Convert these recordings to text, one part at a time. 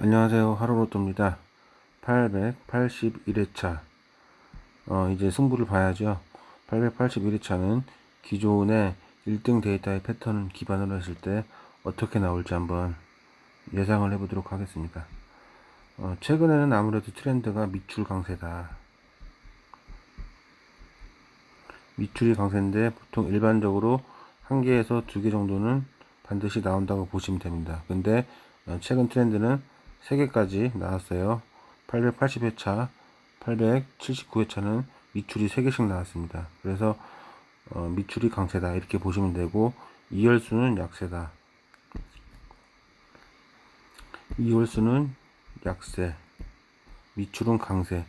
안녕하세요. 하루로또입니다. 881회차. 어, 이제 승부를 봐야죠. 881회차는 기존의 1등 데이터의 패턴을 기반으로 했을 때 어떻게 나올지 한번 예상을 해보도록 하겠습니다. 어, 최근에는 아무래도 트렌드가 밑줄 강세다. 밑줄이 강세인데 보통 일반적으로 한 개에서 두 개 정도는 반드시 나온다고 보시면 됩니다. 근데 어, 최근 트렌드는 3개까지 나왔어요. 880회차, 879회차는 밑줄이 3개씩 나왔습니다. 그래서 어, 밑줄이 강세다 이렇게 보시면 되고 2열수는 약세다. 2열수는 약세, 밑줄은 강세.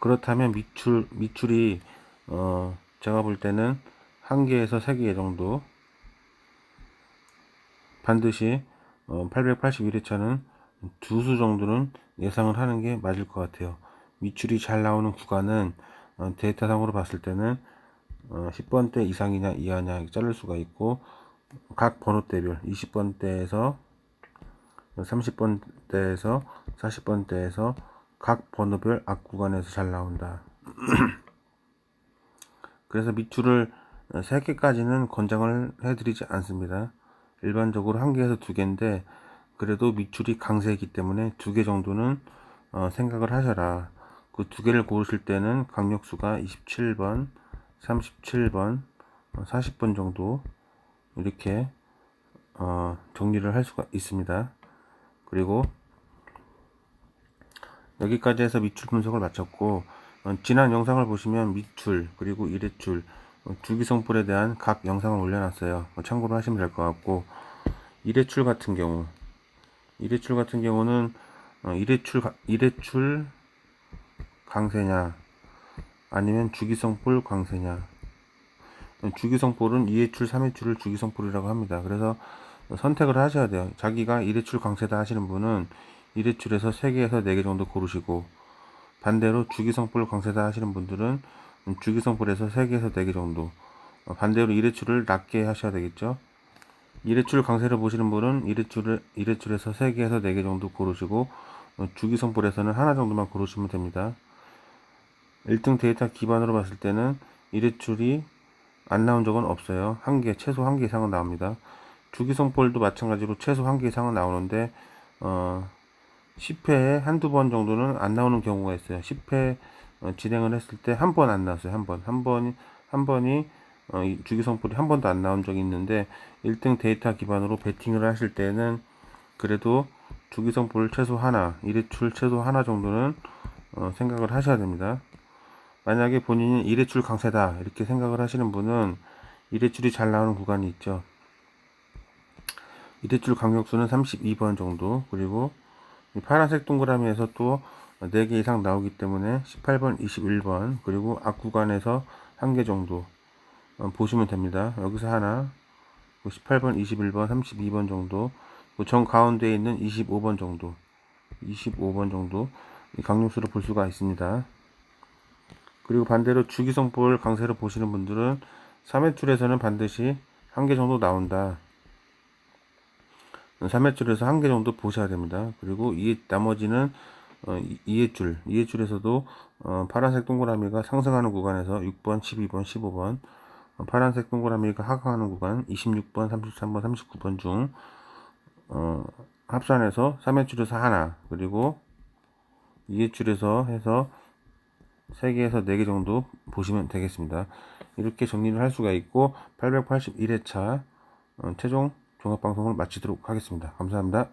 그렇다면 밑줄 밑줄이 어, 제가 볼 때는 한 개에서 세 개 정도 반드시 어, 881회차는 두 수 정도는 예상을 하는 게 맞을 것 같아요. 밑줄이 잘 나오는 구간은 어, 데이터상으로 봤을 때는 어, 10번대 이상이냐 이하냐 자를 수가 있고 각 번호대별 20번대에서 30번대에서 40번대에서 각 번호별 앞 구간에서 잘 나온다. 그래서 밑줄을 3개까지는 권장을 해드리지 않습니다. 일반적으로 한 개에서 두 개인데 그래도 밑줄이 강세이기 때문에 두 개 정도는 어, 생각을 하셔라. 그 두 개를 고르실 때는 강력수가 27번, 37번, 40번 정도 이렇게 어, 정리를 할 수가 있습니다. 그리고 여기까지 해서 밑줄 분석을 마쳤고 어, 지난 영상을 보시면 밑줄 그리고 이레줄 어, 주기성불에 대한 각 영상을 올려놨어요. 어, 참고로 하시면 될 것 같고 이레출 같은 경우 이레출 같은 경우는 어, 이레출 이레출 강세냐 아니면 주기성볼 강세냐 주기성볼은 2회출 3회출을 주기성볼이라고 합니다. 그래서 선택을 하셔야 돼요. 자기가 1회출 강세다 하시는 분은 1회출에서 3개에서 4개 정도 고르시고 반대로 주기성볼 강세다 하시는 분들은 주기성볼에서 3개에서 4개 정도 반대로 1회출을 낮게 하셔야 되겠죠. 1회출 강세를 보시는 분은 1회출을, 1회출에서 3개에서 4개 정도 고르시고 주기성볼에서는 하나 정도만 고르시면 됩니다. 1등 데이터 기반으로 봤을 때는 1회출이 안 나온 적은 없어요. 한 개, 최소 한 개 이상은 나옵니다. 주기성볼도 마찬가지로 최소 한 개 이상은 나오는데, 어, 10회에 한두 번 정도는 안 나오는 경우가 있어요. 10회 어, 진행을 했을 때 한 번 안 나왔어요. 한 번. 한 번이, 한 번이, 어, 주기성볼이 한 번도 안 나온 적이 있는데, 1등 데이터 기반으로 베팅을 하실 때는 그래도 주기성볼 최소 하나, 1회출 최소 하나 정도는 어, 생각을 하셔야 됩니다. 만약에 본인이 1회출 강세다 이렇게 생각을 하시는 분은 1회출이 잘 나오는 구간이 있죠. 1회출 강력수는 32번 정도 그리고 파란색 동그라미에서 또 4개 이상 나오기 때문에 18번, 21번 그리고 앞 구간에서 한 개 정도 어, 보시면 됩니다. 여기서 하나 18번, 21번, 32번 정도 정 가운데에 있는 25번 정도 25번 정도 강력수로 볼 수가 있습니다. 그리고 반대로 주기성볼 강세를 보시는 분들은 3회줄에서는 반드시 한 개 정도 나온다. 3회줄에서 한 개 정도 보셔야 됩니다. 그리고 이 나머지는 어, 2회줄, 2회줄에서도 어, 파란색 동그라미가 상승하는 구간에서 6번, 12번, 15번, 어, 파란색 동그라미가 하강하는 구간 26번, 33번, 39번 중 어, 합산해서 3회줄에서 하나, 그리고 2회줄에서 해서 3개에서 4개 정도 보시면 되겠습니다. 이렇게 정리를 할 수가 있고 881회차 어, 최종 종합방송을 마치도록 하겠습니다. 감사합니다.